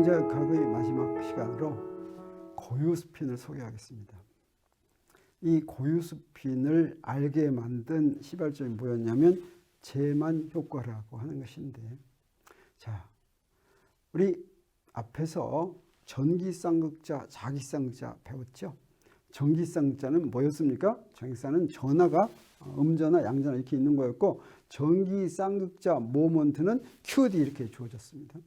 경제학의 마지막 시간으로 고유스핀을 소개하겠습니다. 이 고유스핀을 알게 만든 시발점이 뭐였냐면 재만 효과라고 하는 것인데 자 우리 앞에서 전기쌍극자, 자기쌍극자 배웠죠? 전기쌍극자는 뭐였습니까? 전기쌍은 전하가 어, 음전화, 양전화 이렇게 있는 거였고 전기쌍극자 모먼트는 QD 이렇게 주어졌습니다.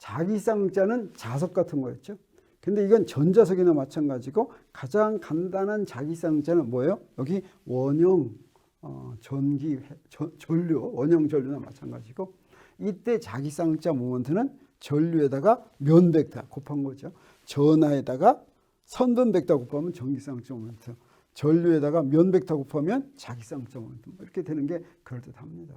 자기쌍극자는 자석 같은 거였죠. 근데 이건 전자석이나 마찬가지고 가장 간단한 자기쌍극자는 뭐예요? 여기 원형 어, 전기 전, 전류 원형 전류나 마찬가지고 이때 자기쌍극자 모먼트는 전류에다가 면벡터 곱한 거죠. 전하에다가 선분벡터 곱하면 전기쌍극자 모먼트. 전류에다가 면벡터 곱하면 자기쌍극자 모먼트. 뭐 이렇게 되는 게 그럴듯합니다.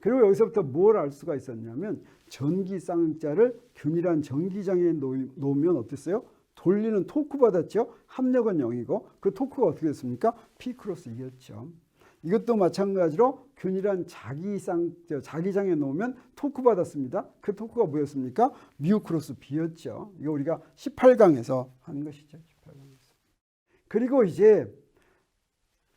그리고 여기서부터 뭘 알 수가 있었냐면 전기쌍극자를 균일한 전기장에 놓으면 어땠어요? 돌리는 토크 받았죠. 합력은 0이고 그 토크가 어떻게 됐습니까? P 크로스 2였죠. 이것도 마찬가지로 균일한 자기상 자기장에 놓으면 토크 받았습니다. 그 토크가 뭐였습니까? 미우 크로스 B였죠. 이거 우리가 18강에서 한 것이죠. 18강에서. 그리고 이제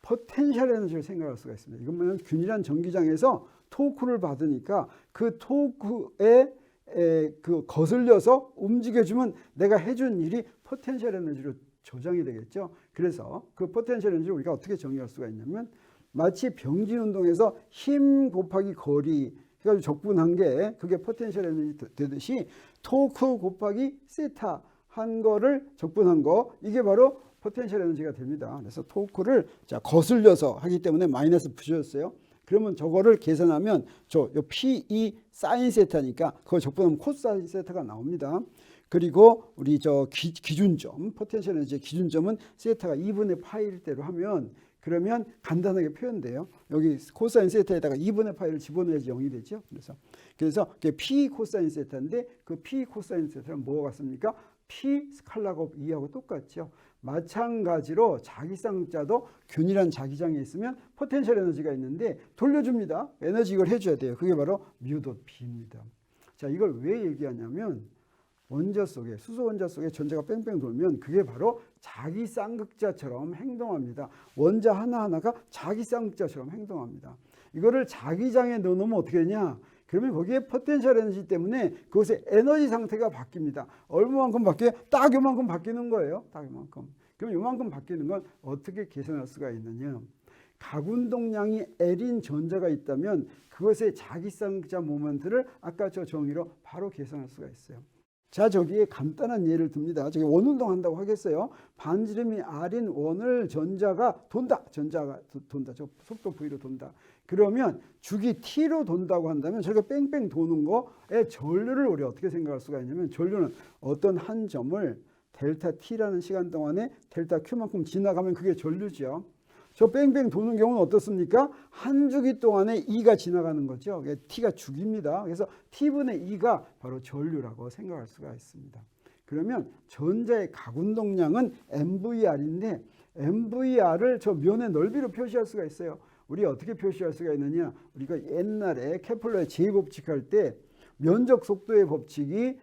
포텐셜 에너지를 생각할 수가 있습니다. 이건 뭐냐면 균일한 전기장에서 토크를 받으니까 그 토크에 에, 그 거슬려서 움직여주면 내가 해준 일이 포텐셜 에너지로 조정이 되겠죠. 그래서 그 포텐셜 에너지를 우리가 어떻게 정의할 수가 있냐면 마치 병진 운동에서 힘 곱하기 거리 해가지고 적분한 게 그게 포텐셜 에너지 되듯이 토크 곱하기 세타 한 거를 적분한 거 이게 바로 포텐셜 에너지가 됩니다. 그래서 토크를 자 거슬려서 하기 때문에 마이너스 부셨어요. 그러면 저거를 계산하면 저 P2 사인 세타니까 그거 적분하면 코사인 세타가 나옵니다. 그리고 우리 저 기, 준점 포텐셜 에너지의 기준점은 세타가 2분의 파일 대로 하면 그러면 간단하게 표현돼요. 여기 코사인 세타에다가 2분의 파이를 집어넣어야지 0이 되죠. 그래서 그래서 그게 P 코사인 세타인데 그 P 코사인 세타는 뭐가 같습니까? P 스칼라 곱 2하고 똑같죠. 마찬가지로 자기쌍자도 균일한 자기장에 있으면 포텐셜 에너지가 있는데 돌려줍니다. 에너지 이걸 해줘야 돼요. 그게 바로 뮤도 B입니다. 자, 이걸 왜 얘기하냐면 원자 속에 수소 원자 속에 전자가 뺑뺑 돌면 그게 바로 자기 쌍극자처럼 행동합니다. 원자 하나하나가 자기 쌍극자처럼 행동합니다. 이거를 자기장에 넣어놓으면 어떻게 되냐? 그러면 거기에 포텐셜 에너지 때문에 그것의 에너지 상태가 바뀝니다. 얼마만큼 바뀌어요? 딱 요만큼 바뀌는 거예요. 딱 요만큼. 그럼 요만큼 바뀌는 건 어떻게 계산할 수가 있느냐? 각운동량이 L인 전자가 있다면 그것의 자기쌍자 모멘트를 아까 저 정의로 바로 계산할 수가 있어요. 자 저기에 간단한 예를 듭니다. 저기 원운동 한다고 하겠어요. 반지름이 R인 원을 전자가 돈다. 전자가 돈다. 저 속도 V로 돈다. 그러면 주기 T로 돈다고 한다면 저렇게 뺑뺑 도는 거에 전류를 우리 어떻게 생각할 수가 있냐면 전류는 어떤 한 점을 델타 T라는 시간 동안에 델타 Q만큼 지나가면 그게 전류죠. 저 뺑뺑 도는 경우는 어떻습니까? 한 주기 동안에 E가 지나가는 거죠. T가 주기입니다. 그래서 T분의 E가 바로 전류라고 생각할 수가 있습니다. 그러면 전자의 각운동량은 MVR인데 MVR을 저 면의 넓이로 표시할 수가 있어요. 우리 어떻게 표시할 수가 있느냐? 우리가 옛날에 케플러의 제2법칙 할 때 면적 속도의 법칙이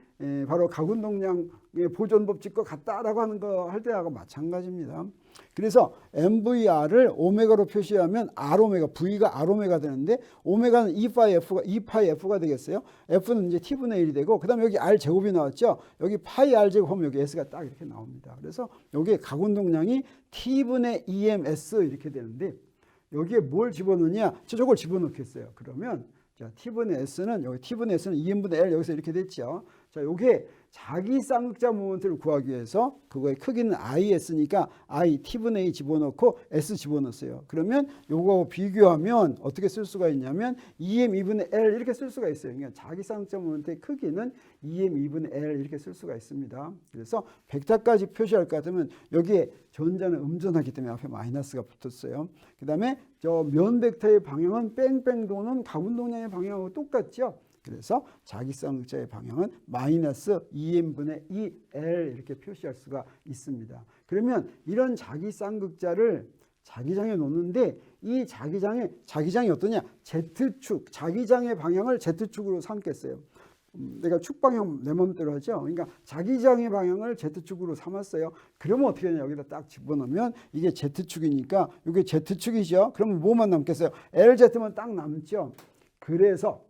바로 각운동량의 보존 법칙과 같다라고 하는 거 할 때하고 마찬가지입니다. 그래서 MVR을 오메가로 표시하면 R 오메가, V가 R 오메가 되는데 오메가는 2파이 F가 2파이 F가 되겠어요. F는 이제 T분의 1이 되고 그다음에 여기 R 제곱이 나왔죠. 여기 파이 R 제곱 하면 여기 S가 딱 이렇게 나옵니다. 그래서 여기에 각운동량이 T분의 EMS 이렇게 되는데 여기에 뭘 집어넣느냐? 저걸 집어넣겠어요. 그러면 자, T분의 S는 여기 T분의 S는 2n분의 L 여기서 이렇게 됐죠. 자, 요게 자기 쌍극자 모멘트를 구하기 위해서 그거의 크기는 IS니까 I T분의 A 집어넣고 S 집어넣었어요. 그러면 요거하고 비교하면 어떻게 쓸 수가 있냐면 2M 2분의 L 이렇게 쓸 수가 있어요. 그러니까 자기 쌍극자 모멘트의 크기는 2M 2분의 L 이렇게 쓸 수가 있습니다. 그래서 벡터까지 표시할 것 같으면 여기에 전자는 음전하기 때문에 앞에 마이너스가 붙었어요. 그 다음에 저 면 벡터의 방향은 뺑뺑 도는 가운동량의 방향하고 똑같죠. 그래서 자기쌍극자의 방향은 마이너스 2n분의 2l 이렇게 표시할 수가 있습니다. 그러면 이런 자기쌍극자를 자기장에 놓는데 이 자기장의 자기장이 어떠냐? Z축, 자기장의 방향을 Z축으로 삼겠어요. 음, 내가 축방향 내 맘대로 하죠. 그러니까 자기장의 방향을 Z축으로 삼았어요. 그러면 어떻게 되냐 여기다 딱 집어넣으면 이게 Z축이니까 이게 Z축이죠. 그러면 뭐만 남겠어요? LZ만 딱 남죠. 그래서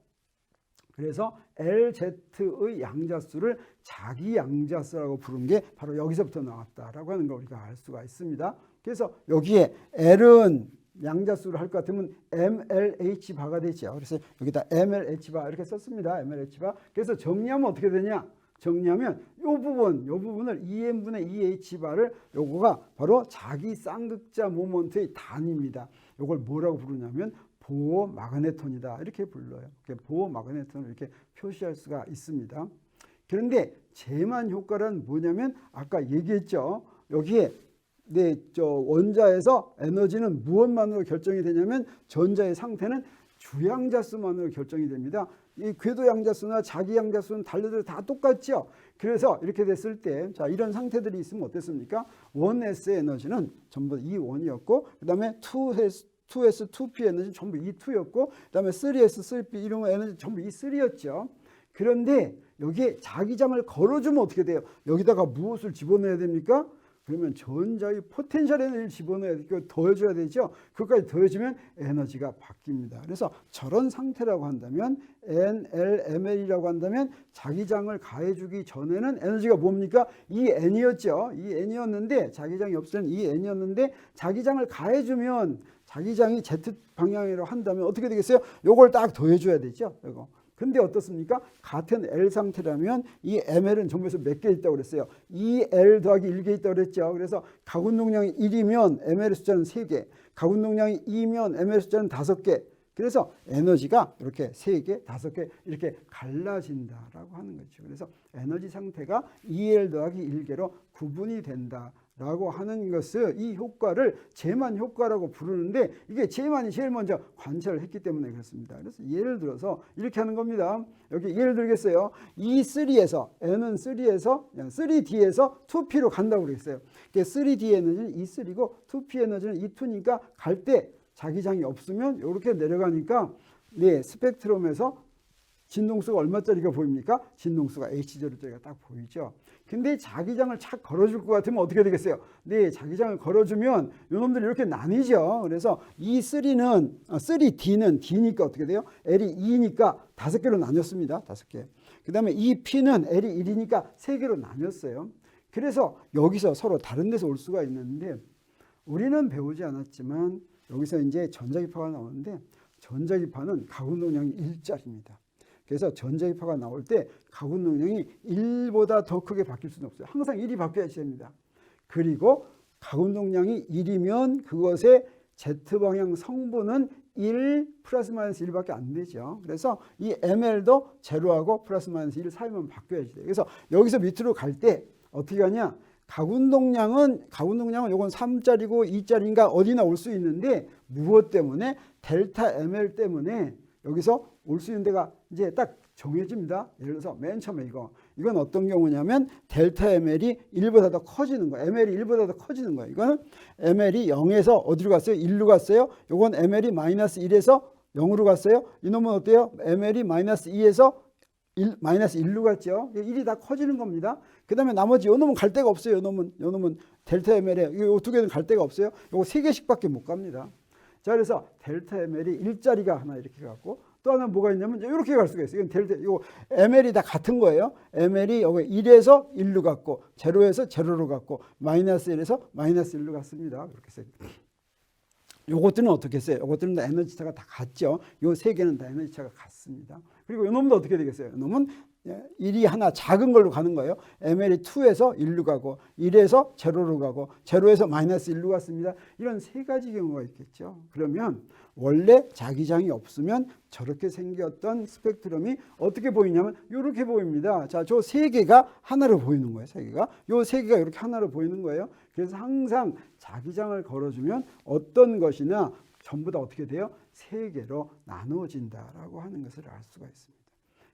그래서 LZ의 양자수를 자기 양자수라고 부른 게 바로 여기서부터 나왔다라고 하는 걸 우리가 알 수가 있습니다. 그래서 여기에 L은 양자수를 할 것 같으면 MLH 바가 되죠. 그래서 여기다 MLH 바 이렇게 썼습니다. MLH 바. 그래서 정리하면 어떻게 되냐? 정리하면 요 부분, 요 부분을 2n분의 2h 바를 요거가 바로 자기 쌍극자 모먼트의 단위입니다. 요걸 뭐라고 부르냐면 보호 마그네톤이다. 이렇게 불러요. 보호 마그네톤을 이렇게 표시할 수가 있습니다. 그런데 제만 효과란 뭐냐면 아까 얘기했죠. 여기에 네, 저 원자에서 에너지는 무엇만으로 결정이 되냐면 전자의 상태는 주양자수만으로 결정이 됩니다. 이 궤도 양자수나 자기 양자수는 달려들 다 똑같죠. 그래서 이렇게 됐을 때, 자 이런 상태들이 있으면 어땠습니까? 1s의 에너지는 전부 이 1이었고, 그 다음에 2s 2s, 2p 에너지는 전부 이 2였고, 그 다음에 3s, 3p 이런 에너지 전부 이 3였죠. 그런데 여기에 자기장을 걸어주면 어떻게 돼요? 여기다가 무엇을 집어넣어야 됩니까? 그러면 전자의 포텐셜 에너지를 집어넣어야 되고 더해줘야 되죠. 그것까지 더해주면 에너지가 바뀝니다. 그래서 저런 상태라고 한다면 NLML이라고 한다면 자기장을 가해주기 전에는 에너지가 뭡니까? 이 N이었죠. 이 N이었는데 자기장이 때는 이 N이었는데 자기장을 가해주면 자기장이 Z 방향으로 한다면 어떻게 되겠어요? 요걸 딱 더해줘야 되죠. 이거. 근데 어떻습니까? 같은 L 상태라면 이 ML은 전부에서 몇 개 있다고 그랬어요. 2L 더하기 1개 있다고 그랬죠. 그래서 가군 용량이 1이면 ML의 숫자는 3개, 가군 용량이 2면 ML의 숫자는 5개. 그래서 에너지가 이렇게 3개, 5개 이렇게 갈라진다라고 하는 거죠. 그래서 에너지 상태가 2L 더하기 1개로 구분이 된다. 라고 하는 것을 이 효과를 제만 효과라고 부르는데 이게 제만이 제일 먼저 관찰을 했기 때문에 그렇습니다. 그래서 예를 들어서 이렇게 하는 겁니다. 여기 예를 들겠어요. 이 3에서 n은 3에서 3d에서 2p로 간다고 그랬어요. 3d 에너지는 이 3고 2p 에너지는 이 2니까 갈 때 자기장이 없으면 이렇게 내려가니까 네 스펙트럼에서 진동수가 얼마짜리가 보입니까? 진동수가 H제로짜리가 딱 보이죠. 근데 자기장을 착 걸어줄 것 같으면 어떻게 되겠어요? 네, 자기장을 걸어주면 요놈들이 이렇게 나뉘죠. 그래서 이 3는, 3D는 D니까 어떻게 돼요? L이 2니까 다섯 개로 나뉘었습니다. 다섯 개. 그 다음에 이 P는 L이 1이니까 세 개로 나뉘었어요. 그래서 여기서 서로 다른 데서 올 수가 있는데 우리는 배우지 않았지만 여기서 이제 전자기파가 나오는데 전자기파는 가운동량이 1짜리입니다. 그래서 전자기파가 나올 때 가군 능력이 1보다 더 크게 바뀔 수는 없어요. 항상 1이 바뀌어야 됩니다. 그리고 가군 동량이 1이면 그것의 Z방향 성분은 1 플러스 마이너스 1밖에 안 되죠. 그래서 이 ML도 제로하고 플러스 마이너스 1 사이만 바뀌어야지 돼요. 그래서 여기서 밑으로 갈 때 어떻게 하냐? 가군 동량은 가군 동량은 요건 3짜리고 2짜리인가 어디나 올 수 있는데 무엇 때문에 델타 ML 때문에 여기서 올 수 있는 데가 이제 딱 정해집니다. 예를 들어서 맨 처음에 이거 이건 어떤 경우냐면 델타 ML이 1보다 더 커지는 거예요. ML이 1보다 더 커지는 거예요. 이거는 ML이 0에서 어디로 갔어요? 1로 갔어요. 요건 ML이 마이너스 1에서 0으로 갔어요. 이놈은 어때요? ML이 마이너스 2에서 1, 마이너스 1로 갔죠. 1이 다 커지는 겁니다. 그 다음에 나머지 요 놈은 갈 데가 없어요. 요 놈은, 요 놈은 델타 ML에 이 두 개는 갈 데가 없어요. 요거 세 개씩밖에 못 갑니다. 자, 그래서 델타 ML이 1짜리가 하나 이렇게 갖고 또 하나 뭐가 있냐면 이렇게 갈 수가 있어요. 이건 델타, 이거 ML이 다 같은 거예요. ML이 여기 1에서 1로 갔고, 제로에서 제로로 갔고, 마이너스 1에서 마이너스 1로 갔습니다. 그렇게 써. 요것들은 어떻게 했어요? 요것들은 다 에너지 차가 다 같죠. 요 세 개는 다 에너지 차가 같습니다. 그리고 요 놈도 어떻게 되겠어요? 요 놈은 1이 하나 작은 걸로 가는 거예요. ML이 2에서 1로 가고 1에서 제로로 가고 제로에서 마이너스 1로 갔습니다. 이런 세 가지 경우가 있겠죠. 그러면 원래 자기장이 없으면 저렇게 생겼던 스펙트럼이 어떻게 보이냐면 이렇게 보입니다. 자, 저 세 개가 하나로 보이는 거예요. 세 개가. 요 세 개가 이렇게 하나로 보이는 거예요. 그래서 항상 자기장을 걸어주면 어떤 것이나 전부 다 어떻게 돼요? 세 개로 나누어진다라고 하는 것을 알 수가 있습니다.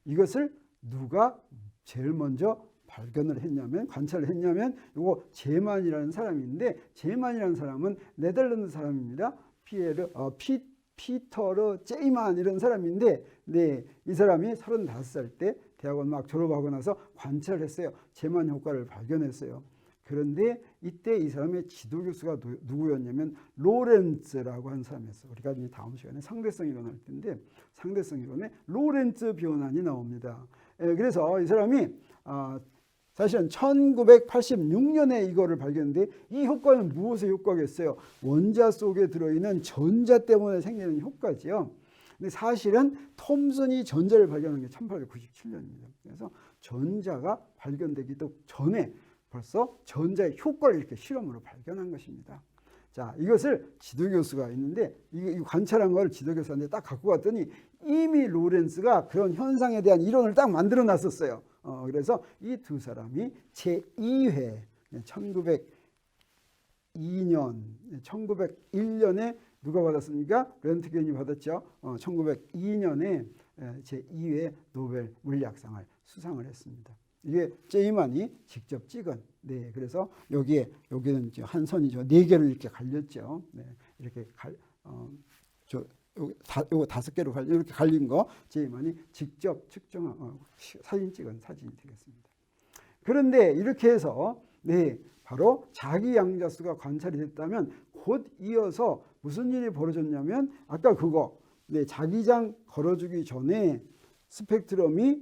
이것을 누가 제일 먼저 발견을 했냐면 관찰을 했냐면 이거 제만이라는 사람인데 제만이라는 사람은 네덜란드 사람입니다. 피에르 어, 피 피터르 제이만 이런 사람인데 네, 이 사람이 35살 때 대학원 막 졸업하고 나서 관찰을 했어요. 제만 효과를 발견했어요. 그런데 이때 이 사람의 지도 교수가 누- 누구였냐면 로렌츠라고 한 사람이었어요. 우리가 이제 다음 시간에 상대성 이론 할 텐데 상대성 이론에 로렌츠 변환이 나옵니다. 예, 그래서 이 사람이 아, 사실은 1986년에 이거를 발견했는데 이 효과는 무엇의 효과겠어요? 원자 속에 들어있는 전자 때문에 생기는 효과지요. 근데 사실은 톰슨이 전자를 발견한 게 1897년입니다. 그래서 전자가 발견되기도 전에 벌써 전자의 효과를 이렇게 실험으로 발견한 것입니다. 자, 이것을 지도 교수가 있는데 이거 관찰한 걸 지도 교수한테 딱 갖고 갔더니 이미 로렌스가 그런 현상에 대한 이론을 딱 만들어 놨었어요. 어, 그래서 이 두 사람이 제2회 1902년, 1901년에 누가 받았습니까? 렌트겐이 받았죠. 어, 1902년에 제2회 노벨 물리학상을 수상을 했습니다. 이게 제이만이 직접 찍은. 네, 그래서 여기에 여기는 한 선이죠. 네 개를 이렇게 갈렸죠. 네, 이렇게 갈, 어, 저 요거 다, 요거 다섯 개로 갈 이렇게 갈린 거 제이만이 직접 측정한 어, 시- 사진 찍은 사진이 되겠습니다. 그런데 이렇게 해서 네 바로 자기 양자수가 관찰이 됐다면 곧 이어서 무슨 일이 벌어졌냐면 아까 그거 네 자기장 걸어주기 전에 스펙트럼이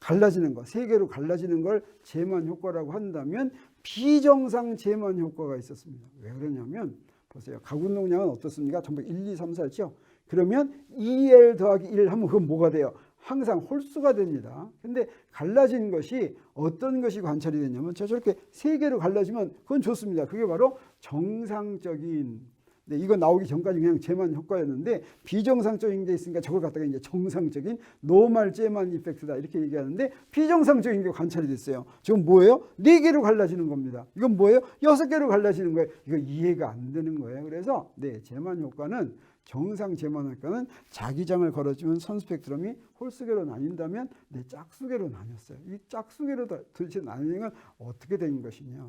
갈라지는 거, 세 개로 갈라지는 걸 제만 효과라고 한다면 비정상 제만 효과가 있었습니다. 왜 그러냐면 보세요. 가군동량은 어떻습니까? 전부 1, 2, 3, 4죠. 그러면 2L 더하기 1 하면 그건 뭐가 돼요? 항상 홀수가 됩니다. 근데 갈라진 것이 어떤 것이 관찰이 됐냐면 저렇게 세 개로 갈라지면 그건 좋습니다. 그게 바로 정상적인 네, 이거 나오기 전까지 그냥 제만 효과였는데 비정상적인 게 있으니까 저걸 갖다가 이제 정상적인 노말 제만 이펙트다 이렇게 얘기하는데 비정상적인 게 관찰이 됐어요. 지금 뭐예요? 네 개로 갈라지는 겁니다. 이건 뭐예요? 여섯 개로 갈라지는 거예요. 이거 이해가 안 되는 거예요. 그래서 네, 제만 효과는 정상 제만 효과는 자기장을 걸어주면 선 스펙트럼이 홀수계로 나뉜다면 네, 짝수계로 나뉘었어요. 이 짝수계로 다- 도대체 나뉘는 건 어떻게 된 것이냐?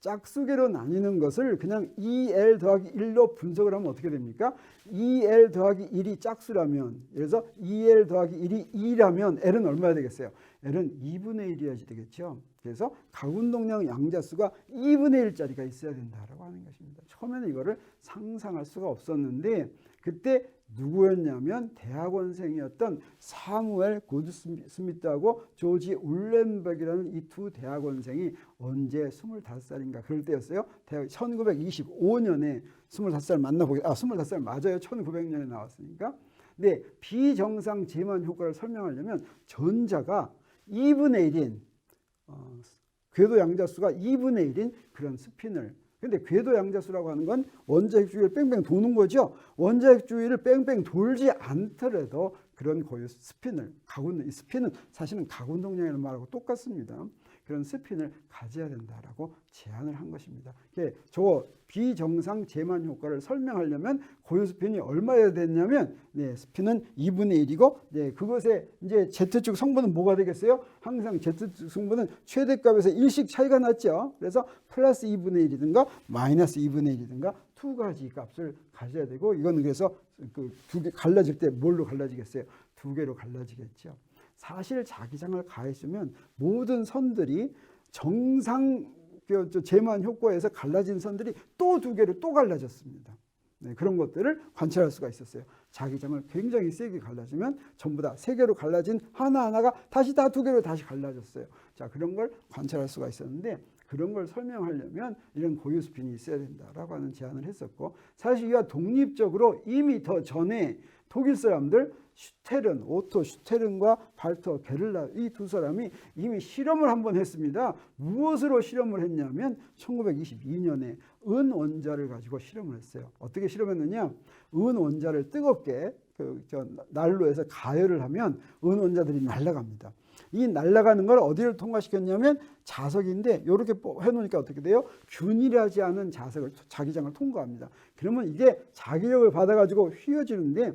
짝수계로 나뉘는 것을 그냥 2L 더하기 1로 분석을 하면 어떻게 됩니까? 2L 더하기 1이 짝수라면 들어서 2L 더하기 1이 2라면 L은 얼마나 되겠어요? L은 2분의 1이어야지 되겠죠. 그래서 가운동량 양자수가 2분의 1짜리가 있어야 된다라고 하는 것입니다. 처음에는 이거를 상상할 수가 없었는데 그때 누구였냐면 대학원생이었던 사무엘 고드스미트하고 조지 울렌버기라는 이 두 대학원생이 언제 25살인가 그럴 때였어요. 대학 1925년에 25살 만나보게 아 25살 맞아요. 1900년에 나왔으니까. 네, 비정상 제만 효과를 설명하려면 전자가 2분의 1인 어, 궤도 양자수가 2분의 1인 그런 스핀을 근데 궤도 양자수라고 하는 건 원자핵 주위를 뺑뺑 도는 거죠. 원자핵 주위를 뺑뺑 돌지 않더라도 그런 고유 스핀을 가군 이 스핀은 사실은 가군 동량이라는 말하고 똑같습니다. 그런 스핀을 가져야 된다라고 제안을 한 것입니다. 이게 저 비정상 제만 효과를 설명하려면 고유 스핀이 얼마여야 됐냐면 네, 스핀은 2분의 1이고 네, 그것의 이제 Z축 성분은 뭐가 되겠어요? 항상 Z축 성분은 최대값에서 일씩 차이가 났죠. 그래서 플러스 2분의 1이든가 마이너스 2분의 1이든가 두 가지 값을 가져야 되고 이거는 그래서 그 두 개 갈라질 때 뭘로 갈라지겠어요? 두 개로 갈라지겠죠. 사실 자기장을 가해주면 모든 선들이 정상 그 제만 효과에서 갈라진 선들이 또 두 개로 또 갈라졌습니다. 네, 그런 것들을 관찰할 수가 있었어요. 자기장을 굉장히 세게 갈라지면 전부 다 세 개로 갈라진 하나하나가 다시 다 두 개로 다시 갈라졌어요. 자, 그런 걸 관찰할 수가 있었는데 그런 걸 설명하려면 이런 고유 스핀이 있어야 된다라고 하는 제안을 했었고 사실 이와 독립적으로 이미 더 전에 독일 사람들 슈테른, 오토 슈테른과 발터 게를라 이 두 사람이 이미 실험을 한번 했습니다. 무엇으로 실험을 했냐면 1922년에 은 원자를 가지고 실험을 했어요. 어떻게 실험했느냐? 은 원자를 뜨겁게 그저 난로에서 가열을 하면 은 원자들이 날아갑니다. 이 날아가는 걸 어디를 통과시켰냐면 자석인데 이렇게 해놓으니까 어떻게 돼요? 균일하지 않은 자석을 자기장을 통과합니다. 그러면 이게 자기력을 받아가지고 휘어지는데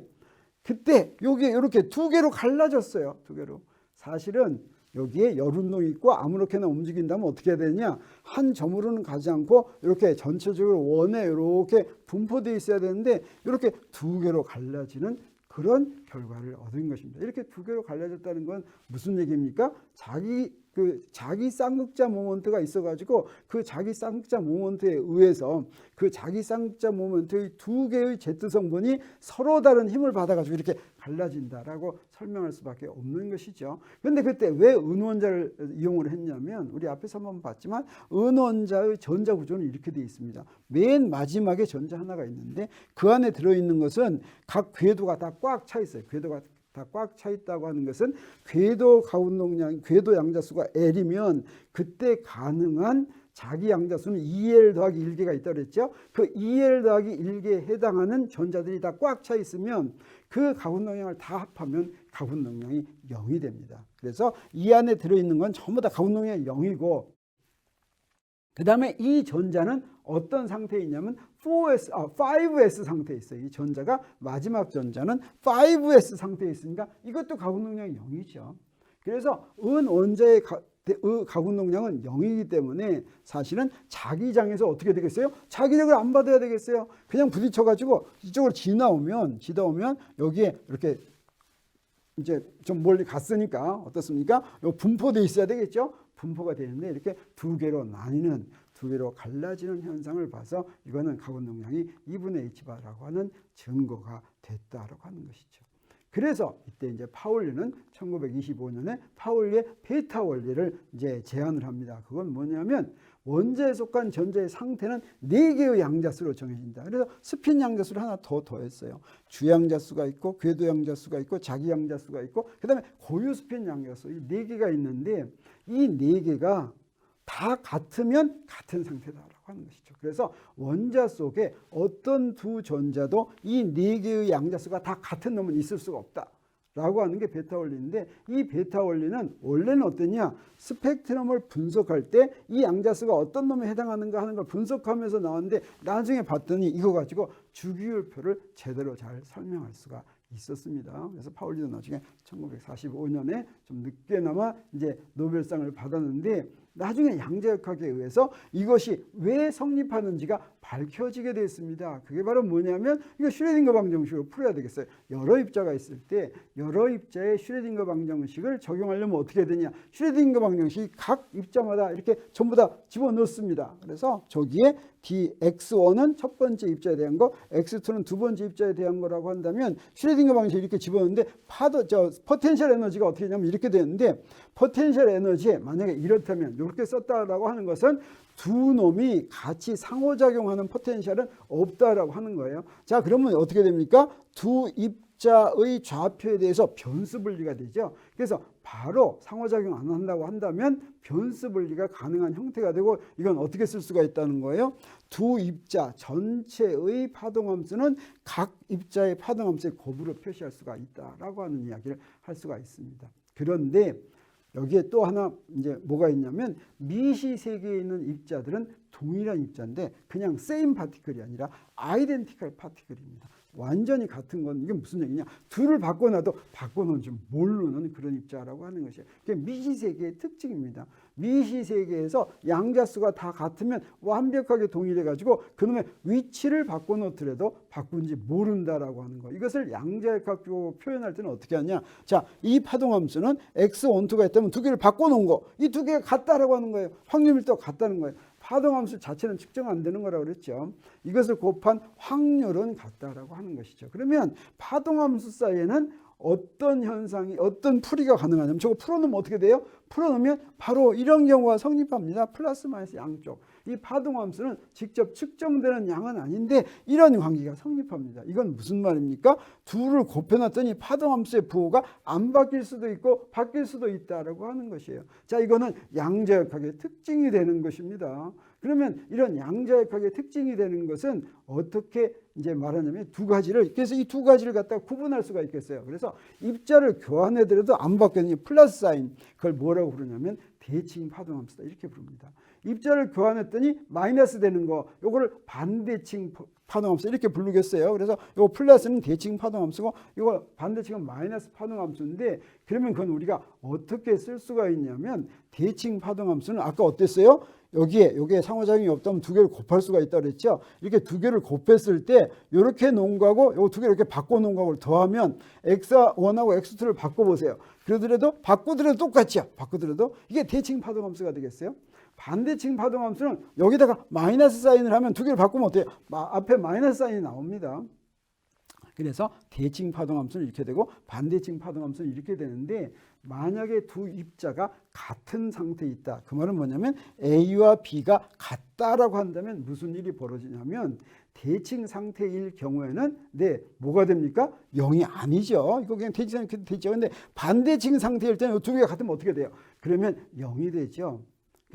그때 여기 이렇게 두 개로 갈라졌어요. 두 개로. 사실은 여기에 열운동이 있고 아무렇게나 움직인다면 어떻게 되냐? 한 점으로는 가지 않고 이렇게 전체적으로 원에 이렇게 분포되어 있어야 되는데 이렇게 두 개로 갈라지는 그런 결과를 얻은 것입니다. 이렇게 두 개로 갈라졌다는 건 무슨 얘기입니까? 자기 그 자기 쌍극자 모먼트가 있어가지고 그 자기 쌍극자 모먼트에 의해서 그 자기 쌍극자 모먼트의 두 개의 Z 성분이 서로 다른 힘을 받아가지고 이렇게 갈라진다라고 설명할 수밖에 없는 것이죠. 그런데 그때 왜 은원자를 이용을 했냐면 우리 앞에서 한번 봤지만 은원자의 전자 구조는 이렇게 되어 있습니다. 맨 마지막에 전자 하나가 있는데 그 안에 들어있는 것은 각 궤도가 다 꽉 차 있어요. 궤도가 다 꽉 차 있다고 하는 것은 궤도 가운동량, 궤도 양자수가 L이면 그때 가능한 자기 양자수는 2L 더하기 1개가 있다고 그랬죠. 그 2L 더하기 1개에 해당하는 전자들이 다 꽉 차 있으면 그 가군 농량을 다 합하면 가군 농량이 0이 됩니다. 그래서 이 안에 들어 있는 건 전부 다 가군 농량이 0이고 그 다음에 이 전자는 어떤 상태에 있냐면 4S, 아, 5S 상태에 있어요. 이 전자가 마지막 전자는 5S 상태에 있으니까 이것도 가군 농량이 0이죠. 그래서 은 원자의 가, 가군 농량은 0이기 때문에 사실은 자기장에서 어떻게 되겠어요? 자기력을 안 받아야 되겠어요? 그냥 부딪혀 가지고 이쪽으로 지나오면 지나오면 여기에 이렇게 이제 좀 멀리 갔으니까 어떻습니까? 요 분포돼 있어야 되겠죠? 분포가 되는데 이렇게 두 개로 나뉘는 두 개로 갈라지는 현상을 봐서 이거는 가군 농량이 2분의 H바라고 하는 증거가 됐다라고 하는 것이죠. 그래서 이때 이제 파울리는 1925년에 파울리의 베타 원리를 이제 제안을 합니다. 그건 뭐냐면 원자에 속한 전자의 상태는 네 개의 양자수로 정해진다. 그래서 스핀 양자수를 하나 더 더했어요. 주양자수가 있고 궤도 양자수가 있고 자기 양자수가 있고 그다음에 고유 스핀 양자수 이 네 개가 있는데 이 네 개가 다 같으면 같은 상태다라고 하는 것이죠. 그래서 원자 속에 어떤 두 전자도 이 네 개의 양자수가 다 같은 놈은 있을 수가 없다. 라고 하는 게 베타 원리인데 이 베타 원리는 원래는 어떠냐 스펙트럼을 분석할 때 이 양자수가 어떤 놈에 해당하는가 하는 걸 분석하면서 나왔는데 나중에 봤더니 이거 가지고 주기율표를 제대로 잘 설명할 수가 있었습니다. 그래서 파울리도 나중에 1945년에 좀 늦게나마 이제 노벨상을 받았는데 나중에 양자역학에 의해서 이것이 왜 성립하는지가 밝혀지게 됐습니다. 그게 바로 뭐냐면 이거 슈레딩거 방정식으로 풀어야 되겠어요. 여러 입자가 있을 때 여러 입자의 슈레딩거 방정식을 적용하려면 어떻게 되냐? 슈레딩거 방정식이 각 입자마다 이렇게 전부 다 집어넣습니다. 그래서 저기에 dx1은 첫 번째 입자에 대한 거, x2는 두 번째 입자에 대한 거라고 한다면 슈레딩거 방정식 이렇게 집어넣는데 파도 저 포텐셜 에너지가 어떻게 되냐면 이렇게 되는데 포텐셜 에너지에 만약에 이렇다면 이렇게 썼다라고 하는 것은 두 놈이 같이 상호작용하는 포텐셜은 없다라고 하는 거예요. 자, 그러면 어떻게 됩니까? 두 입자의 좌표에 대해서 변수 분리가 되죠. 그래서 바로 상호작용 안 한다고 한다면 변수 분리가 가능한 형태가 되고 이건 어떻게 쓸 수가 있다는 거예요? 두 입자 전체의 파동함수는 각 입자의 파동함수의 곱으로 표시할 수가 있다라고 하는 이야기를 할 수가 있습니다. 그런데 여기에 또 하나 이제 뭐가 있냐면 미시 세계에 있는 입자들은 동일한 입자인데 그냥 same 파티클이 아니라 아이덴티컬 파티클입니다. 완전히 같은 건 이게 무슨 얘기냐? 둘을 바꿔놔도 바꿔놓은 줄 모르는 그런 입자라고 하는 것이에요. 그게 미시 세계의 특징입니다. 미시 세계에서 양자수가 다 같으면 완벽하게 동일해 가지고 그놈의 위치를 바꿔놓더라도 바꾼지 모른다라고 하는 거. 이것을 양자역학적으로 표현할 때는 어떻게 하냐? 자, 이 파동함수는 x 원투가 있다면 두 개를 바꿔놓은 거. 이 두 개가 같다라고 하는 거예요. 확률밀도가 같다는 거예요. 파동함수 자체는 측정 안 되는 거라고 그랬죠. 이것을 곱한 확률은 같다라고 하는 것이죠. 그러면 파동함수 사이에는 어떤 현상이 어떤 풀이가 가능하냐면 저거 풀어놓으면 어떻게 돼요? 풀어놓으면 바로 이런 경우가 성립합니다. 플러스 마이너스 양쪽. 이 파동 함수는 직접 측정되는 양은 아닌데 이런 관계가 성립합니다. 이건 무슨 말입니까? 둘을 곱해놨더니 파동 함수의 부호가 안 바뀔 수도 있고 바뀔 수도 있다라고 하는 것이에요. 자, 이거는 양자역학의 특징이 되는 것입니다. 그러면 이런 양자역학의 특징이 되는 것은 어떻게 이제 말하냐면 두 가지를 그래서 이 두 가지를 갖다가 구분할 수가 있겠어요. 그래서 입자를 교환해더라도 안 바뀌는 플러스 사인 그걸 뭐라고 부르냐면 대칭 파동함수다 이렇게 부릅니다. 입자를 교환했더니 마이너스 되는 거 요거를 반대칭 파동함수 이렇게 부르겠어요. 그래서 요 플러스는 대칭 파동함수고 이거 반대칭은 마이너스 파동함수인데 그러면 그건 우리가 어떻게 쓸 수가 있냐면 대칭 파동함수는 아까 어땠어요? 여기에 여기에 상호작용이 없다면 두 개를 곱할 수가 있다 그랬죠. 이렇게 두 개를 곱했을 때 이렇게 놓은 거하고 요거 두 개를 이렇게 바꿔 놓은 거하고 더하면 x1하고 x2를 바꿔 보세요. 그러더라도 바꾸더라도 똑같죠. 바꾸더라도 이게 대칭 파동함수가 되겠어요. 반대칭 파동함수는 여기다가 마이너스 사인을 하면 두 개를 바꾸면 어때요? 마- 앞에 마이너스 사인이 나옵니다. 그래서 대칭 파동함수는 이렇게 되고 반대칭 파동함수는 이렇게 되는데 만약에 두 입자가 같은 상태에 있다. 그 말은 뭐냐면 A와 B가 같다라고 한다면 무슨 일이 벌어지냐면 대칭 상태일 경우에는 네 뭐가 됩니까? 0이 아니죠. 이거 그냥 대칭 상태 되죠. 근데 반대칭 상태일 때는 이두 개가 같으면 어떻게 돼요? 그러면 0이 되죠.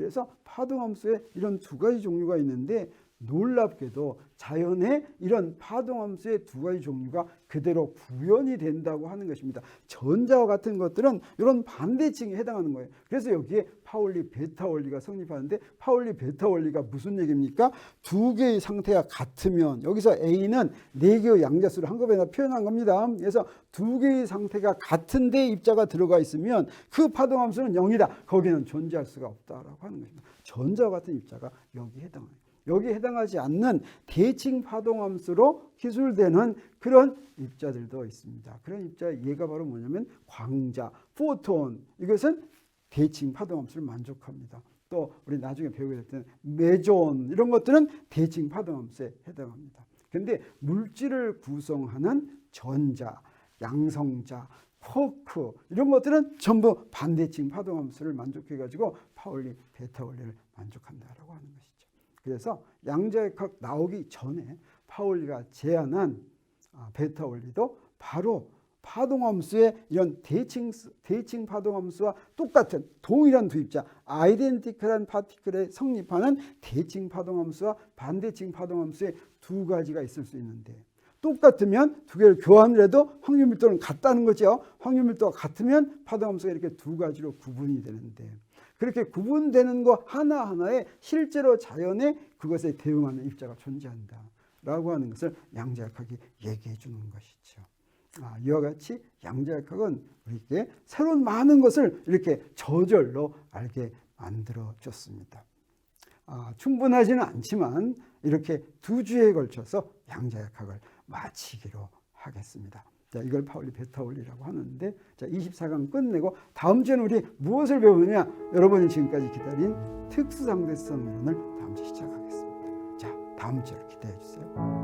그래서 파동함수에 이런 두 가지 종류가 있는데 놀랍게도 자연에 이런 파동함수의 두 가지 종류가 그대로 구현이 된다고 하는 것입니다. 전자와 같은 것들은 이런 반대층에 해당하는 거예요. 그래서 여기에 파울리 베타 원리가 성립하는데 파울리 베타 원리가 무슨 얘기입니까? 두 개의 상태가 같으면 여기서 A는 네 개의 양자수를 한꺼번에 표현한 겁니다. 그래서 두 개의 상태가 같은데 입자가 들어가 있으면 그 파동함수는 0이다. 거기는 존재할 수가 없다라고 하는 것입니다. 전자와 같은 입자가 여기에 해당합니다. 여기에 해당하지 않는 대칭 파동함수로 기술되는 그런 입자들도 있습니다. 그런 입자의 예가 바로 뭐냐면 광자, 포톤 이것은 대칭 파동함수를 만족합니다. 또 우리 나중에 배우게 될 때는 메존 이런 것들은 대칭 파동함수에 해당합니다. 근데 물질을 구성하는 전자, 양성자, 쿼크 이런 것들은 전부 반대칭 파동함수를 만족해 가지고 파울리 베타 원리를 만족한다라고 하는 것이죠. 그래서 양자역학 나오기 전에 파울리가 제안한 아, 베타 원리도 바로 파동함수의 이런 대칭 대칭 파동함수와 똑같은 동일한 두 입자 아이덴티컬한 파티클에 성립하는 대칭 파동함수와 반대칭 파동함수의 두 가지가 있을 수 있는데 똑같으면 두 개를 교환을 해도 확률 밀도는 같다는 거죠. 확률 밀도가 같으면 파동함수가 이렇게 두 가지로 구분이 되는데 그렇게 구분되는 거 하나하나에 실제로 자연에 그것에 대응하는 입자가 존재한다 라고 하는 것을 양자역학이 얘기해 주는 것이죠. 아, 이와 같이 양자역학은 우리에게 새로운 많은 것을 이렇게 저절로 알게 만들어 줬습니다. 아, 충분하지는 않지만 이렇게 두 주에 걸쳐서 양자역학을 마치기로 하겠습니다. 자, 이걸 파울리 베타 원리라고 하는데 자, 24강 끝내고 다음 주에는 우리 무엇을 배우느냐? 여러분이 지금까지 기다린 특수상대성 이론을 다음 주에 시작하겠습니다. 자, 다음 주에 기대해 주세요.